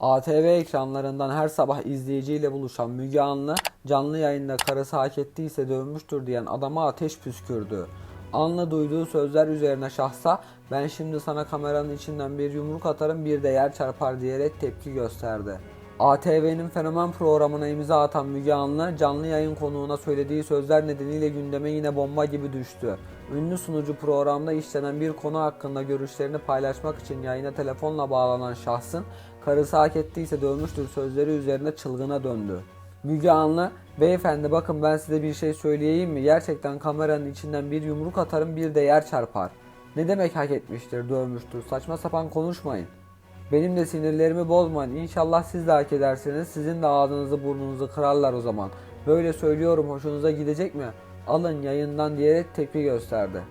ATV ekranlarından her sabah izleyiciyle buluşan Müge Anlı canlı yayında karısı hak ettiyse dövmüştür diyen adama ateş püskürdü. Anlı duyduğu sözler üzerine şahsa ben şimdi sana kameranın içinden bir yumruk atarım bir de yer çarpar diyerek tepki gösterdi. ATV'nin fenomen programına imza atan Müge Anlı canlı yayın konuğuna söylediği sözler nedeniyle gündeme yine bomba gibi düştü. Ünlü sunucu programda işlenen bir konu hakkında görüşlerini paylaşmak için yayına telefonla bağlanan şahsın karısı hak ettiyse dövmüştür sözleri üzerine çılgına döndü. Müge Anlı, beyefendi bakın ben size bir şey söyleyeyim mi? Gerçekten kameranın içinden bir yumruk atarım bir de yer çarpar. Ne demek hak etmiştir, dövmüştür? Saçma sapan konuşmayın. Benim de sinirlerimi bozmayın. İnşallah siz de hak edersiniz. Sizin de ağzınızı burnunuzu kırarlar o zaman. Böyle söylüyorum hoşunuza gidecek mi? Alın yayından diyerek tepki gösterdi.